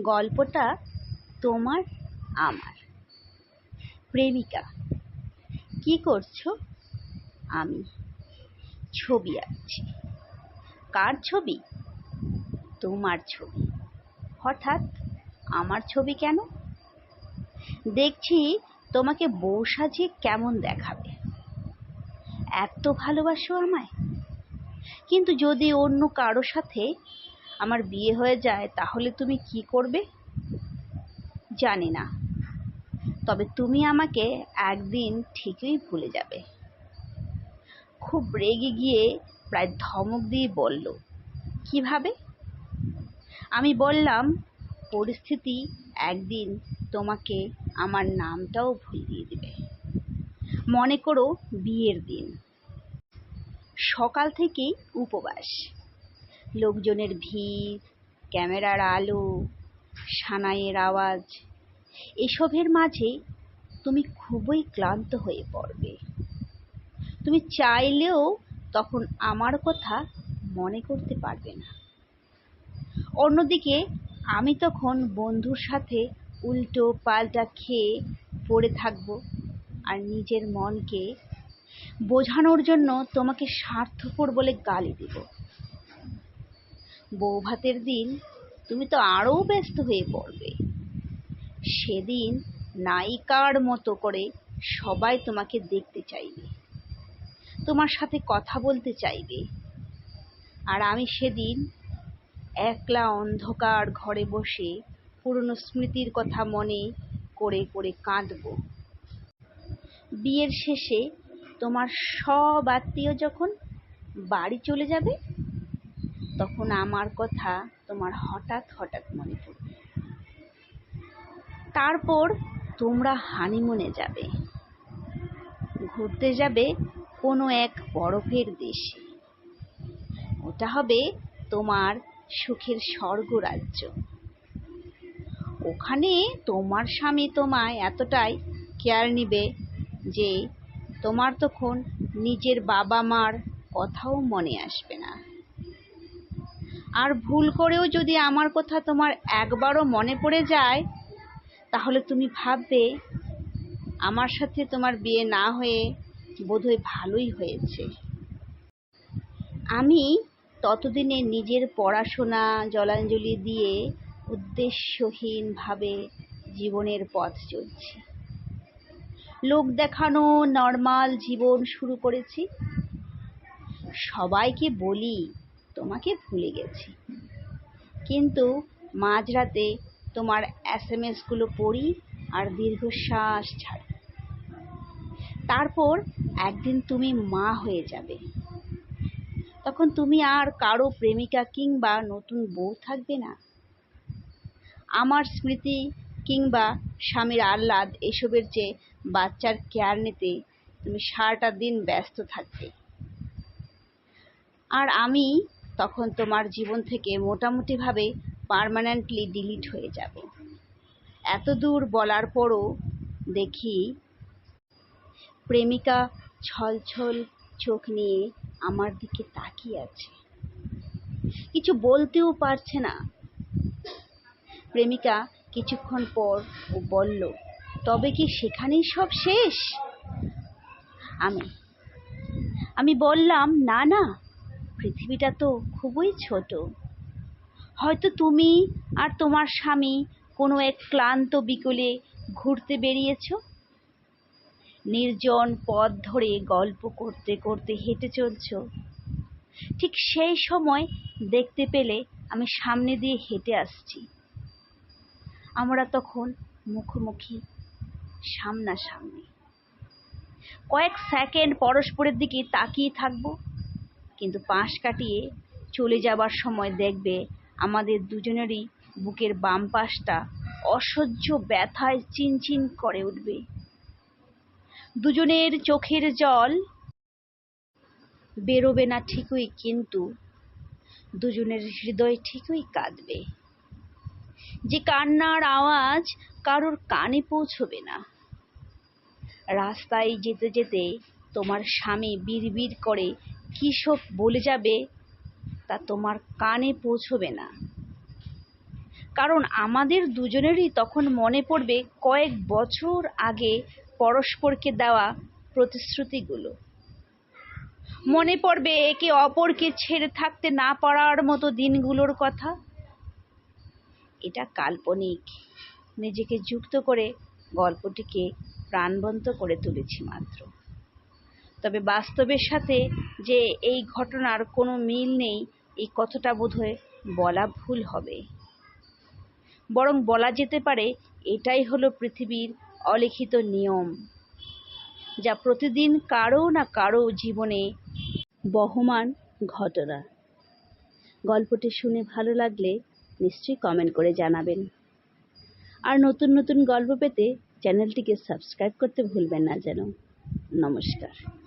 গল্পটা তোমার, আমার। প্রেমিকা, কি করছ? আমি ছবি আঁকছি। কার ছবি? তোমার ছবি। হঠাৎ আমার ছবি কেন? দেখছি তোমাকে বউ সাজিয়ে কেমন দেখাবে। এত ভালোবাসো আমায়। কিন্তু যদি অন্য কারও সাথে আমার বিয়ে হয়ে যায়, তাহলে তুমি কি করবে? জানি না। তবে তুমি আমাকে একদিন ঠিকই ভুলে যাবে। খুব রেগে গিয়ে প্রায় ধমক দিয়ে বলল, কীভাবে? আমি বললাম, পরিস্থিতি একদিন তোমাকে আমার নামটাও ভুলিয়ে দিবে। মনে করো বিয়ের দিন। সকাল থেকেই উপবাস। লোকজনের ভিড়, ক্যামেরার আলো, সানাইয়ের আওয়াজ, এসবের মাঝে তুমি খুবই ক্লান্ত হয়ে পড়বে। তুমি চাইলেও তখন আমার কথা মনে করতে পারবে না। অন্যদিকে, আমি তখন বন্ধুর সাথে উল্টো পাল্টা খেয়ে পড়ে থাকব আর নিজের মনকে বোঝানোর জন্য তোমাকে স্বার্থপর বলে গালি দিব। বউ ভাতের দিন তুমি তো আরও ব্যস্ত হয়ে পড়বে। সেদিন নায়িকার মতো করে সবাই তোমাকে দেখতে চাইবে, তোমার সাথে কথা বলতে চাইবে। আর আমি সেদিন একলা অন্ধকার ঘরে বসে পুরনো স্মৃতির কথা মনে করে করে কাঁদব। বিয়ের শেষে তোমার সব আত্মীয় যখন বাড়ি চলে যাবে তখন আমার কথা তোমার হঠাৎ হঠাৎ মনে পড়বে। তারপর তোমরা হানিমুনে যাবে। ঘুরতে যাবে কোনো এক বরফের দেশে। ওটা হবে তোমার সুখের স্বর্গরাজ্য। ওখানে তোমার স্বামী তোমায় এতটাই কেয়ার নিবে যে তোমার তখন নিজের বাবা মার কথাও মনে আসবে না। আর ভুল করেও যদি আমার কথা তোমার একবারও মনে পড়ে যায়, তাহলে তুমি ভাববে, আমার সাথে তোমার বিয়ে না হয়ে বোধহয় ভালোই হয়েছে। আমি ততদিনে নিজের পড়াশোনা, জলাঞ্জলি দিয়ে উদ্দেশ্যহীনভাবে জীবনের পথ চলছি। লোক দেখানো নর্মাল জীবন শুরু করেছি। সবাইকে বলি তোমাকে ভুলে গেছি। কিন্তু মাঝরাতে তোমার এস এম এসগুলো পড়ি আর দীর্ঘশ্বাস ছাড়ি। তারপর একদিন তুমি মা হয়ে যাবে। তখন তুমি আর কারও প্রেমিকা কিংবা নতুন বউ থাকবে না। আমার স্মৃতি কিংবা স্বামীর আহ্লাদ এসবের চেয়ে বাচ্চার কেয়ার নিতে তুমি সারাটা দিন ব্যস্ত থাকবে। আর আমি তখন তোমার জীবন থেকে মোটামুটিভাবে পার্মানেন্টলি ডিলিট হয়ে যাবে। এত দূর বলার পরও দেখি প্রেমিকা ছলছল চোখ নিয়ে আমার দিকে তাকিয়ে আছে। কিছু বলতেও পারছে না। প্রেমিকা কিছুক্ষণ পর ও বলল, তবে কি সেখানেই সব শেষ? আমি আমি বললাম, না না। পৃথিবীটা তো খুবই ছোট। হয়তো তুমি আর তোমার স্বামী কোনো এক ক্লান্ত বিকেলে ঘুরতে বেরিয়েছ? নির্জন পথ ধরে গল্প করতে করতে হেঁটে চলছ। ঠিক সেই সময় দেখতে পেলে আমি সামনে দিয়ে হেঁটে আসছি। আমরা তখন মুখোমুখি, সামনাসামনি। কয়েক সেকেন্ড পরস্পরের দিকে তাকিয়ে থাকব। কিন্তু পাশ কাটিয়ে চলে যাবার সময় দেখবে আমাদের দুজনেরই বুকের বাম পাশটা অসহ্য ব্যথায় চিনচিন করে উঠবে। দুজনের চোখের জল বেরোবে না ঠিকই, কিন্তু দুজনের হৃদয় ঠিকই কাঁদবে। যে কান্নার আওয়াজ কারোর কানে পৌঁছবে না। রাস্তায় যেতে যেতে তোমার স্বামী বিড়বিড় করে কী সব বলে যাবে তা তোমার কানে পৌঁছবে না। কারণ আমাদের দুজনেরই তখন মনে পড়বে কয়েক বছর আগে পরস্পরকে দেওয়া প্রতিশ্রুতিগুলো। মনে পড়বে একে অপরকে ছেড়ে থাকতে না পারার মতো দিনগুলোর কথা। এটা কাল্পনিক। নিজেকে যুক্ত করে গল্পটিকে প্রাণবন্ত করে তুলেছি মাত্র। তবে বাস্তবের সাথে যে এই ঘটনার কোনো মিল নেই, এই কথাটা বোধহয় বলা ভুল হবে। বরং বলা যেতে পারে, এটাই হলো পৃথিবীর অলিখিত নিয়ম, যা প্রতিদিন কারও না কারও জীবনে বহমান ঘটনা। গল্পটি শুনে ভালো লাগলে নিশ্চয়ই কমেন্ট করে জানাবেন। আর নতুন নতুন গল্প পেতে চ্যানেলটিকে সাবস্ক্রাইব করতে ভুলবেন না যেন। নমস্কার।